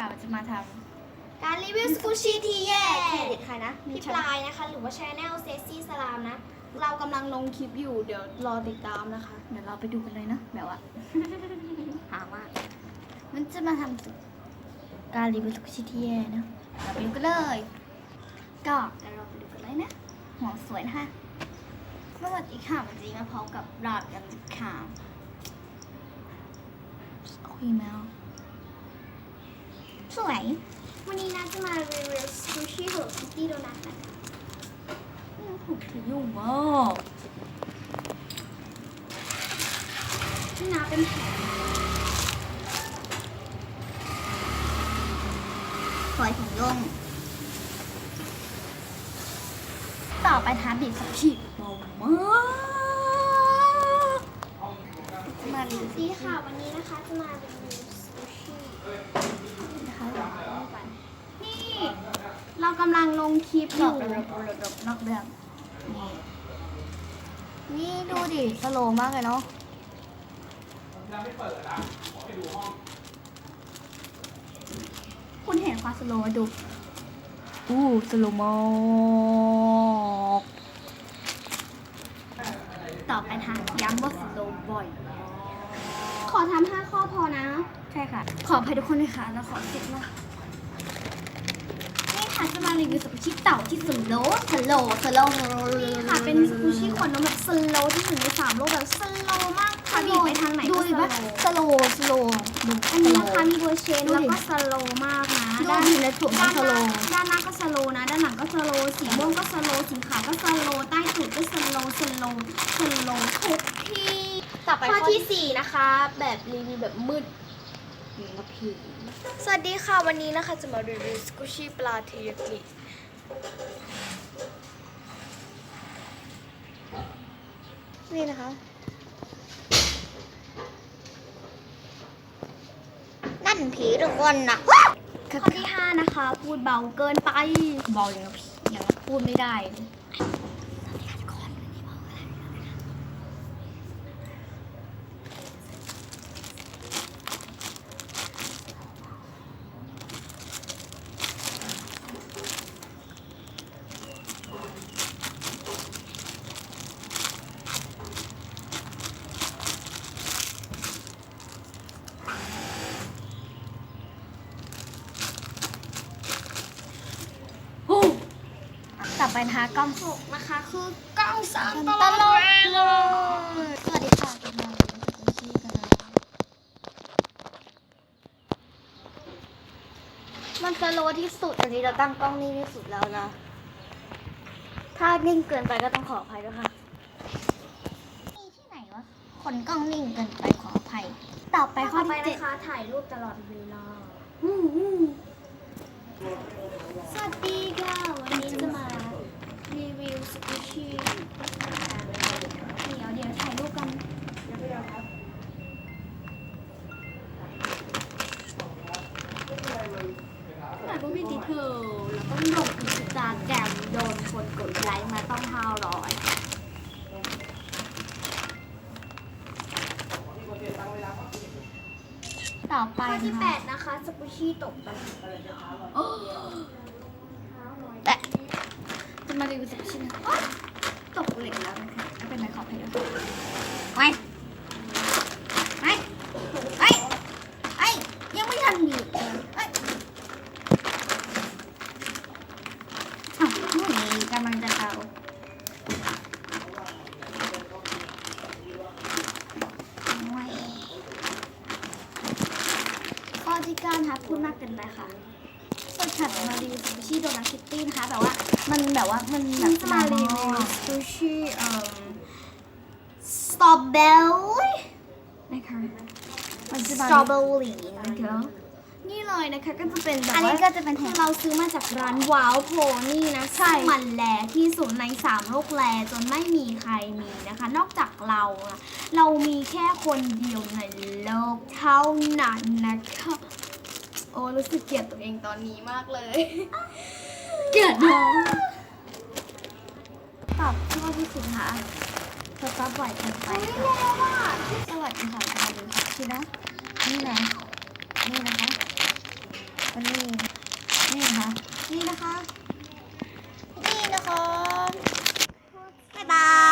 ค่ะจะมาทการรีวิวสกูชี่ที่แย่เครดิตใครนะมีพี่ฉันปลายนะคะ หรือว่าชาแนลเซซี่สลามนะ เรากำลังลงคลิปอยู่เดี๋ยวรอติดตามนะคะำเดี๋ยวเราไปดูกันเลยนะแบบว่าหามากมันจะมาทำสุการรีวิวสุชิที่แย่นะเราไปดูกันเลย ก็เดี๋ยวเราไปดูกันเลยนะหัวสวยนะคะสวัสดีค่ะวันนี้มาพร้อมกับรอดกันค่ะคุยแมว สวย วันนี้นะจะมารีวิวสกูชี่โฮคิตตี้โดนัทนะคะผมถือยุ่งมากที่น้าเป็นแผงสวยของย่งต่อไปทานบีบสับฉีดเบามากมารีวิวสีค่ะวันนี้นะคะจะมารีวิวสกูชี่ นะคะ นี่ เรากำลังลง คลิปอหลยู่บหลบหลบหลบนอกเรื่องนี่นี่ดูดิสโลว์มากเลยเนาะคุณเห็นความสโลว์ไหมดู อู้สโลว์มากต่อไปทางย้ำว่าสโลว์บ่อยมากขอทำห้าข้อพอนะ ใช่ค่ะ ขออภัยทุกคนเลยค่ะแล้วขอเก็บนะนี่ ค่ะจะมารีวิวสกุชิเต่าที่สโลว์สโลว์สโลว์นี่ค่ะเป็นสกูชี่ขวดนมแบบสโลว์ที่สุดในสามโลกแบบสโลว์มากค่ะบีบไปทางไหนดูดิว่าสโลว์สโลว์ดูอันนี้นะคะมีเวอร์เชนแล้วก็สโลว์มากนะด้านนอยู่ในถุงด้านสโลว์ด้านหน้าก็สโลว์นะด้านหลังก็สโลว์สีม่วงก็สโลว์สีขาวก็สโลว์ใต้ตูดก็สโลว์สโลว์สโลว์ทุกที่ต่อไปข้อที่สี่นะคะ แบบรีวิวแบบมืด กระพีสวัสดีค่ะวันนี้นะคะจะมารีวิวสกูชี่ปลาเทยากินี่นะคะ นั่นผีทุกคนนะข้อที่ห้านะคะ พูดเบาเกินไปบอกอย่างกับผีอย่างกับพูดไม่ได้ต่อ ไปนะคะกล้องหกนะคะคือกล้องสามตตลลออดดเลยสวัสดีค่ะคุณมาลีสกุชี่กันนะมันสโลว์ที่สุดอันนี้เราตั้งกล้องนิ่งที่สุดแล้วนะ ถ้านิ่งเกินไปก็ต้องขออภัยด้วยค่ะมีที่ไหนวะคนกล้องนิ่งเกินไปขออภัย ต่อไปไปข้ข้ออที่ที่เจ็ดนะคะถ่ายรูปตลอดเวลาอืมอืมสวัสดีค่ะ วันนี้จะมา รีวิวสกูชี่เดี๋ยวเดี๋ยวถ่ายรูปกัน ถ่ายรูปพี่ติเธอแล้วก็ลงอินสตาแกรมโดนคนกดไลค์มาต้องห้าร้อยต่อไปข้อที่แปดนะคะสกูชี่ตกไปแต่ จะมารีวิวสกุชี่นะอ๊ะตกเหล็กแล้วนะคะไม่เป็นไรขออภัยด้วยไปไปไปไปยังไม่ทันบีบเลยไปอะนี่กำลังจะเอาไว้ข้อที่เก้านะคะพูดมากเกินไปค่ะ สดฉัดมารีวิวสกูชี่โดนัทคิตตี้นะคะแบบว่ามันแบบว่ามันแบฉับนจะมารีวิวมสกูชี่เอ่อสตรอเบลลี่นะคะมันสจะมาตรอเบลลี่นะคะนี่เลยนะคะก็จะเป็นแบบอันนี้ว่าก็จะเป็นแถคือมเราซื้อมาจากร้านว้าวโพนี่นะใช่ซึ่งมันแลที่สุดในสามโลกแลจนไม่มีใครมีนะคะ นอกจากเราอะเรามีแค่คนเดียวในโลกเท่านั้นนะคะ โอ้รู้สึกเกลียดตัวเองตอนนี้มากเลย เกลียดน้องตอบข้อที่สิบค่ะสตอปบ่อยเกินไปค่ะสวัสดีค่ะมาดูค่ะชินะ นี่นะ นี่นะคะวันนี้ นี่นะคะ นี่นะคะ นี่นะคะบ๊ายบาย